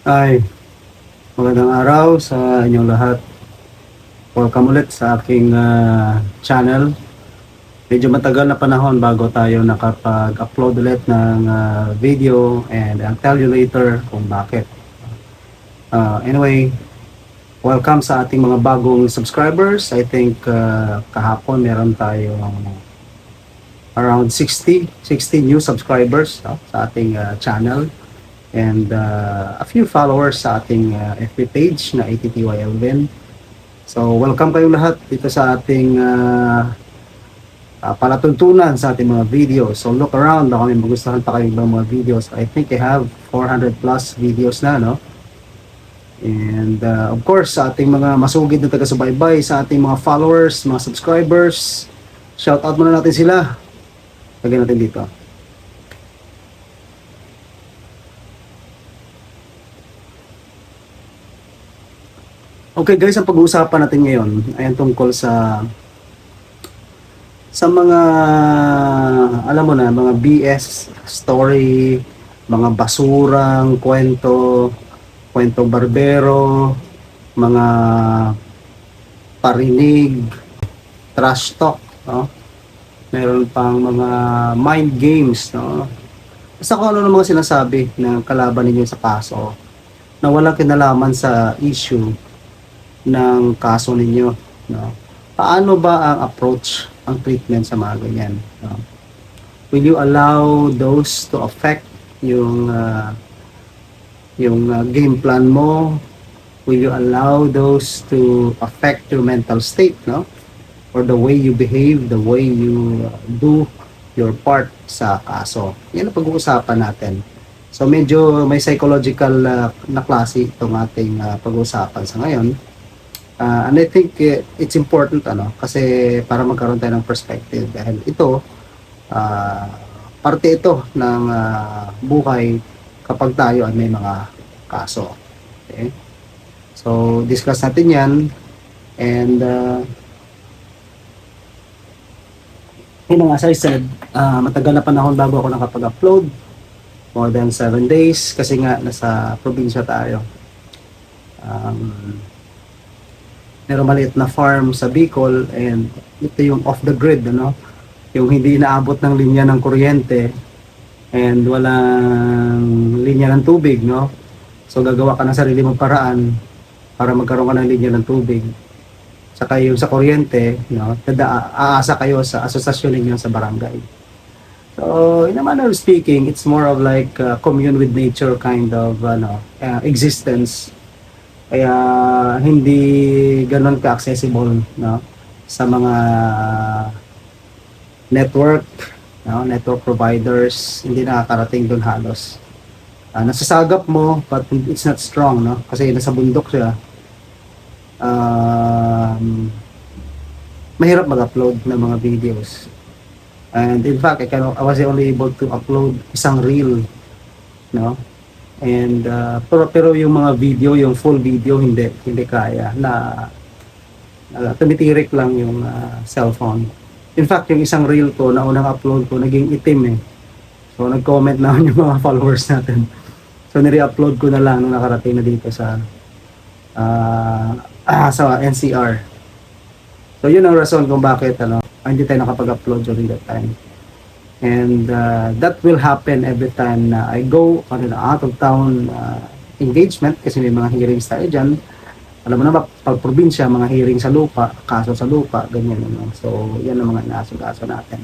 Ay, magandang araw sa inyong lahat. Welcome ulit sa aking ah, channel. Medyo matagal na panahon bago tayo nakapag-upload ulit ng ah, video and I'll tell you later kung bakit. Ah, anyway, welcome sa ating mga bagong subscribers. I think ah, kahapon meron tayong around 60, 60 new subscribers no, sa ating ah, channel and uh, a few followers sa ating uh, FB page na ATTY Elvin. So, welcome kayong lahat dito sa ating uh, uh, palatuntunan sa ating mga videos. So, look around. Baka may magustuhan pa kayong mga videos. I think I have 400 plus videos na, no? And uh, of course, sa ating mga masugid na taga-subaybay, sa ating mga followers, mga subscribers, shout out muna natin sila. Lagyan natin dito. Okay guys, ang pag-uusapan natin ngayon ay tungkol sa sa mga alam mo na, mga BS story, mga basurang kwento, kwentong barbero, mga parinig, trash talk, no? Meron pang mga mind games, no? Basta kung ano ng mga sinasabi ng kalaban ninyo sa kaso na walang kinalaman sa issue ng kaso ninyo. No? Paano ba ang approach, ang treatment sa mga ganyan? No? Will you allow those to affect yung ah, yung ah, game plan mo? Will you allow those to affect your mental state, no? Or the way you behave, the way you ah, do your part sa kaso. Yan ang pag-uusapan natin. So medyo may psychological ah, na klase itong ating ah, pag-uusapan sa ngayon. Uh, and I think eh, it's important ano kasi para magkaroon tayo ng perspective dahil ito ah, parte ito ng ah, buhay kapag tayo ay may mga kaso. Okay? So discuss natin 'yan and uh, yun nga, as I said, ah, matagal na panahon bago ako nakapag-upload. More than 7 days kasi nga nasa probinsya tayo. Um, meron maliit na farm sa Bicol and ito yung off the grid ano? Yung hindi inaabot ng linya ng kuryente and walang linya ng tubig no? So gagawa ka ng sarili mong paraan para magkaroon ka ng linya ng tubig. Saka yung sa kuryente no tada aasa kayo sa asosasyon ninyo sa barangay. So in a manner of speaking it's more of like uh, commune with nature kind of ano uh, existence kaya hindi ganun ka-accessible no sa mga network no network providers. Hindi nakakarating doon halos. Ah, nasasagap mo but it's not strong no kasi nasa bundok siya. Um, mahirap mag-upload ng mga videos. And in fact I, can, I was only able to upload isang reel no And uh, pero pero yung mga video, yung full video hindi hindi kaya na na tumitirik lang yung uh, cellphone. In fact, yung isang reel ko na unang upload ko naging itim eh. So nag-comment na yung mga followers natin. So nire-upload ko na lang nung nakarating na dito sa uh, ah, sa NCR. So yun ang rason kung bakit ano, hindi tayo nakapag-upload during that time. And uh, that will happen every time na I go on an out of town uh, engagement kasi may mga hearings tayo dyan. Alam mo na ba, pag probinsya, mga hearing sa lupa, kaso sa lupa, ganyan. Ano? So, yan ang mga inaso-gaso natin.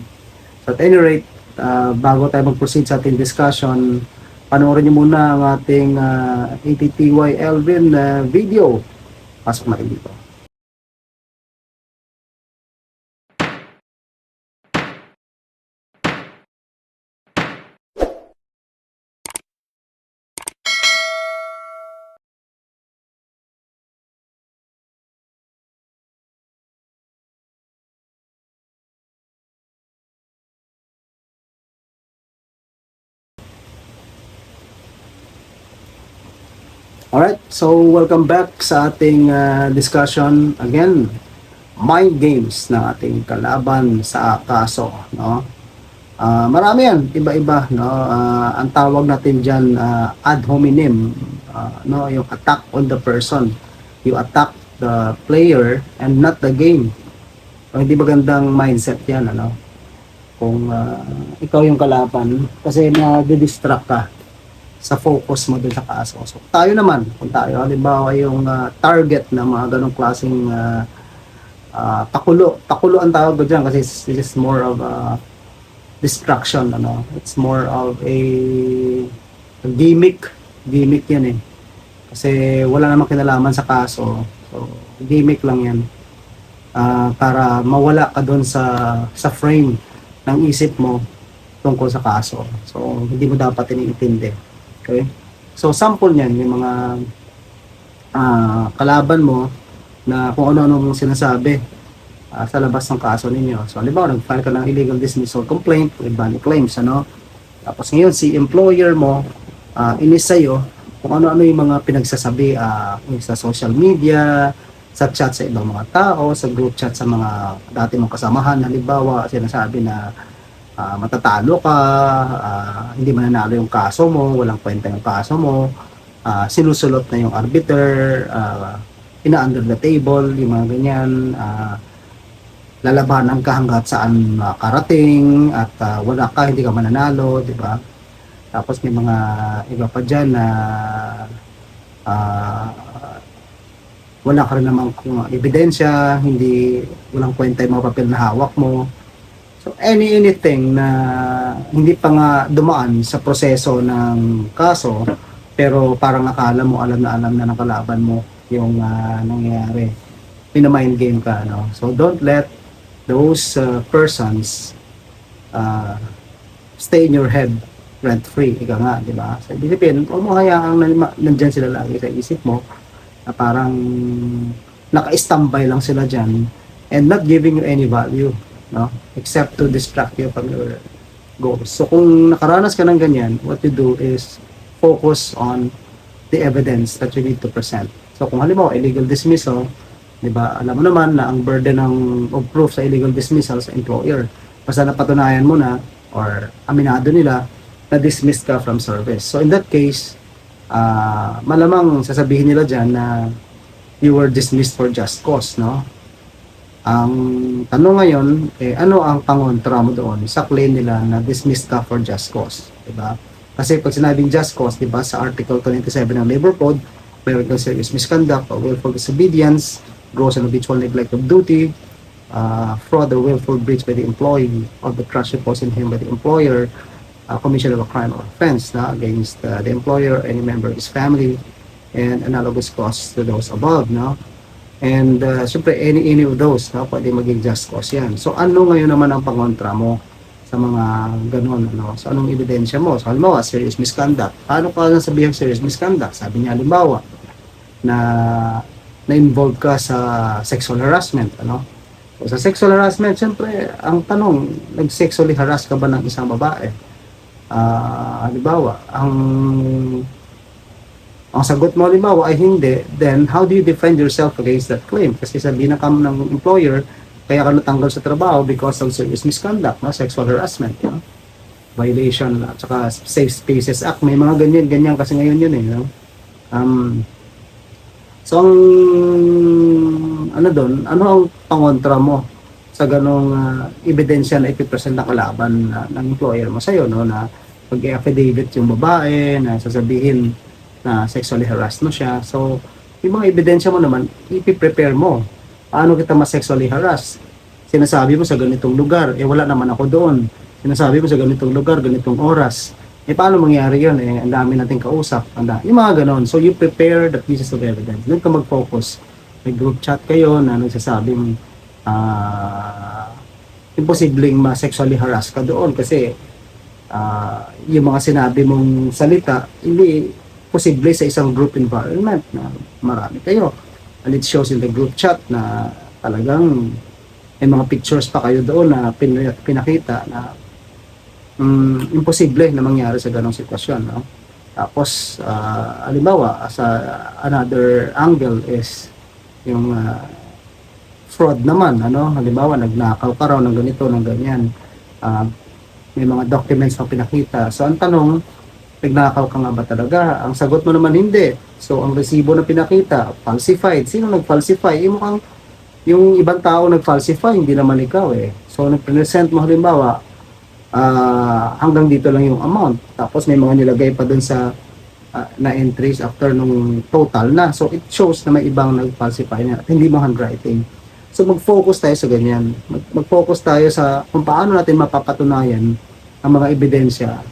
So, at any rate, uh, bago tayo mag-proceed sa ating discussion, panoorin niyo muna ang ating uh, ATTY Elvin uh, video. Pasok natin dito. Alright, so welcome back sa ating uh, discussion again. Mind games na ating kalaban sa kaso, no? Ah, marami yan, iba-iba, no? Ah, ang tawag natin diyan ad hominem, ah, no, yung attack on the person. You attack the player and not the game. So, hindi magandang mindset 'yan, ano? Kung ah, ikaw yung kalaban kasi na-distract ka sa focus mo dun sa kaso. So, tayo naman, kung tayo, halimbawa yung ah, target na mga ganong klaseng ah, ah, pakulo. Pakulo ang tawag ko dyan kasi this is more of a distraction, ano. It's more of a, a gimmick. Gimmick yan eh. Kasi wala namang kinalaman sa kaso. So, gimmick lang yan. Ah, para mawala ka doon sa sa frame ng isip mo tungkol sa kaso. So, hindi mo dapat iniintindi. Okay? So, sample niyan, yung mga ah, kalaban mo na kung ano-ano mong sinasabi ah, sa labas ng kaso ninyo. So, halimbawa, nag-file ka ng illegal dismissal complaint valid claims, ano? Tapos ngayon, si employer mo, uh, inis sa'yo kung ano-ano yung mga pinagsasabi ah, sa social media, sa chat sa ibang mga tao, sa group chat sa mga dati mong kasamahan, halimbawa, sinasabi na ah, matatalo ka, ah, hindi mananalo yung kaso mo, walang kwenta yung kaso mo, ah, sinusulot na yung arbiter, ah, ina-under the table, yung mga ganyan, ah, lalabanan ka hanggat saan makarating at ah, wala ka, hindi ka mananalo, di ba? Tapos may mga iba pa dyan na ah, wala ka rin namang kung ebidensya, hindi, walang kwenta yung mga papel na hawak mo. So, any anything na hindi pa nga dumaan sa proseso ng kaso, pero parang akala mo, alam na alam na ng kalaban mo yung ah, nangyayari. Pinamind game ka, no? So, don't let those uh, persons uh, stay in your head rent free. Ika nga, di ba? Sa Philippines, huwag mo hayaang nan- nandyan sila lagi sa isip mo na parang naka-standby lang sila dyan and not giving you any value, no? Except to distract you from your goals. So kung nakaranas ka ng ganyan, what you do is focus on the evidence that you need to present. So kung halimbawa illegal dismissal, 'di ba? Alam mo naman na ang burden ng of proof sa illegal dismissal sa employer. Basta napatunayan mo na or aminado nila na dismissed ka from service. So in that case, ah malamang sasabihin nila diyan na you were dismissed for just cause, no? Ang tanong ngayon, eh, ano ang pangontra mo doon sa claim nila na dismissed ka for just cause, 'di ba? Kasi pag sinabing just cause, 'di ba, sa Article 27 ng Labor Code, mayroon kang serious misconduct or willful disobedience, gross and habitual neglect of duty, uh, fraud or willful breach by the employee of the trust reposed in him by the employer, uh, commission of a crime or offense na against uh, the employer, any member of his family, and analogous cause to those above, no? And uh, syempre, any, any of those, no? pwede maging just cause yan. So, ano ngayon naman ang pangontra mo sa mga ganon, ano? So, anong ebidensya mo? So, halimbawa, serious misconduct. Paano ka nasabihan serious misconduct? Sabi niya, halimbawa, na na-involve ka sa sexual harassment, ano? So, sa sexual harassment, syempre, ang tanong, nag-sexually harass ka ba ng isang babae? Ah, halimbawa, ang ang sagot mo halimbawa ay hindi, then how do you defend yourself against that claim? Kasi sabihin na ka ng employer, kaya ka natanggal sa trabaho because of serious misconduct, no? sexual harassment, no? violation, at saka Safe Spaces Act, may mga ganyan-ganyan kasi ngayon yun eh. No? Um, so, ang, ano doon, ano ang pangontra mo sa ganong ah, ebidensya na ipipresent na kalaban na, ng employer mo sa'yo, no? na pag-affidavit yung babae, na sasabihin na sexually harassed mo siya. So, yung mga ebidensya mo naman, ipiprepare mo. Paano kita ma-sexually harass? Sinasabi mo sa ganitong lugar, eh wala naman ako doon. Sinasabi mo sa ganitong lugar, ganitong oras. Eh paano mangyari yun? Eh, ang dami nating kausap. Ang dami. Yung mga ganon. So, you prepare the pieces of evidence. Doon ka mag-focus. May group chat kayo na nagsasabing ah imposibleng ma-sexually harass ka doon kasi ah, yung mga sinabi mong salita, hindi posible sa isang group environment na marami kayo. And it shows in the group chat na talagang may mga pictures pa kayo doon na pin- pinakita na mm, imposible na mangyari sa ganong sitwasyon. No? Tapos, ah, halimbawa, sa another angle is yung ah, fraud naman. Ano? Halimbawa, nagnakaw ka raw ng ganito, ng ganyan. Ah, may mga documents na pinakita. So, ang tanong, nagnakaw ka nga ba talaga? Ang sagot mo naman hindi. So, ang resibo na pinakita, falsified. Sino nag-falsify? Yung mukhang yung ibang tao nag-falsify, hindi naman ikaw eh. So, nag-present mo halimbawa, ah, hanggang dito lang yung amount. Tapos may mga nilagay pa dun sa ah, na entries after nung total na. So, it shows na may ibang nag-falsify na hindi mo handwriting. So, mag-focus tayo sa ganyan. Mag- mag-focus tayo sa kung paano natin mapapatunayan ang mga ebidensya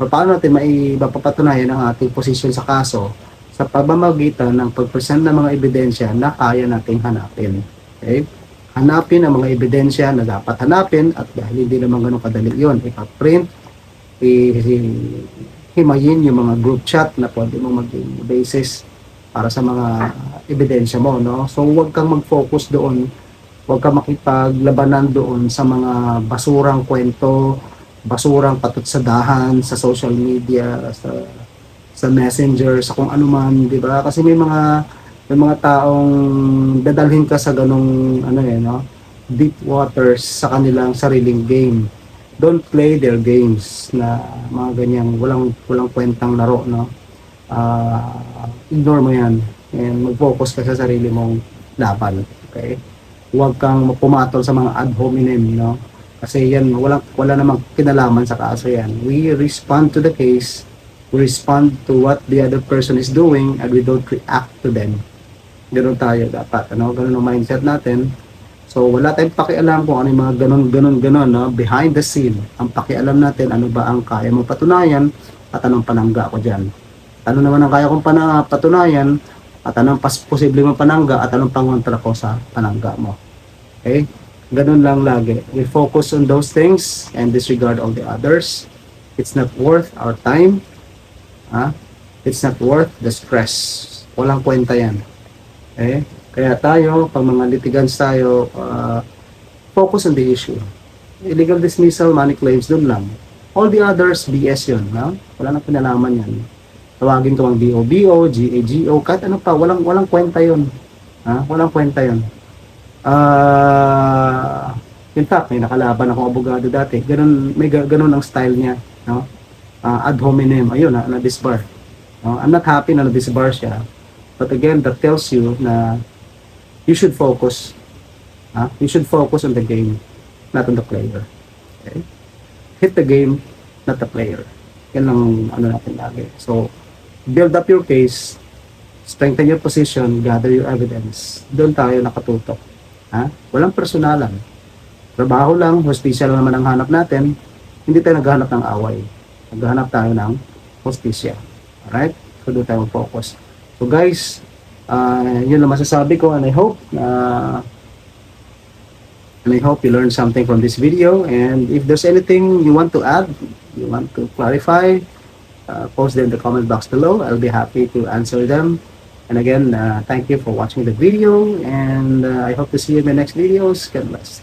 o paano natin mai- mapapatunayan ang ating posisyon sa kaso sa pamamagitan ng pag-present ng mga ebidensya na kaya nating hanapin. Okay? Hanapin ang mga ebidensya na dapat hanapin at dahil hindi naman ganun kadali yun, ipaprint, himayin yung mga group chat na pwede mo maging basis para sa mga ebidensya mo, no? So, huwag kang mag-focus doon. Huwag kang makipaglabanan doon sa mga basurang kwento, basurang patot sa dahan, sa social media, sa sa messenger, sa kung ano man, di ba? Kasi may mga may mga taong dadalhin ka sa ganong ano eh, no? deep waters sa kanilang sariling game. Don't play their games na mga ganyang walang walang kwentang laro, no? Ah, ignore mo 'yan and mag-focus ka sa sarili mong laban, okay? Huwag kang pumatol sa mga ad hominem, no? Kasi yan, wala, wala namang kinalaman sa kaso yan. We respond to the case, we respond to what the other person is doing, and we don't react to them. Ganun tayo dapat, ano? Ganun ang mindset natin. So, wala tayong pakialam kung ano yung mga ganun, ganun, ganun, no? Behind the scene. Ang pakialam natin, ano ba ang kaya mo patunayan at anong panangga ko dyan. Ano naman ang kaya kong pana- patunayan at anong pas posible mo panangga at anong pangontra ko sa panangga mo. Okay? Ganun lang lagi. We focus on those things and disregard all the others. It's not worth our time. Ha? It's not worth the stress. Walang kwenta yan. Okay? Kaya tayo, pag mga litigants tayo, uh, focus on the issue. Illegal dismissal, money claims, dun lang. All the others, BS yun. No? Wala nang pinalaman yan. Tawagin ko ang BOBO, GAGO, kahit ano pa, walang, walang kwenta yun. Ha? Walang kwenta yun. Ah, in fact, may nakalaban akong abogado dati. Ganun, may ga- ganun ang style niya, no? Ah, ad hominem, ayun na, na-disbar. No? I'm not happy na na-disbar siya. But again, that tells you na you should focus. Ha? You should focus on the game, not on the player. Okay? Hit the game, not the player. Yan ang ano natin lagi. So, build up your case, strengthen your position, gather your evidence. Doon tayo nakatutok. Ha? Walang personalan. Trabaho lang, hostisya lang naman ang hanap natin. Hindi tayo naghahanap ng away. Naghahanap tayo ng hostisya. Alright? So doon tayo focus. So guys, uh, yun lang masasabi ko and I hope na and I hope you learned something from this video and if there's anything you want to add, you want to clarify, uh, post them in the comment box below. I'll be happy to answer them. And again, uh, thank you for watching the video and uh, I hope to see you in my next videos. God bless.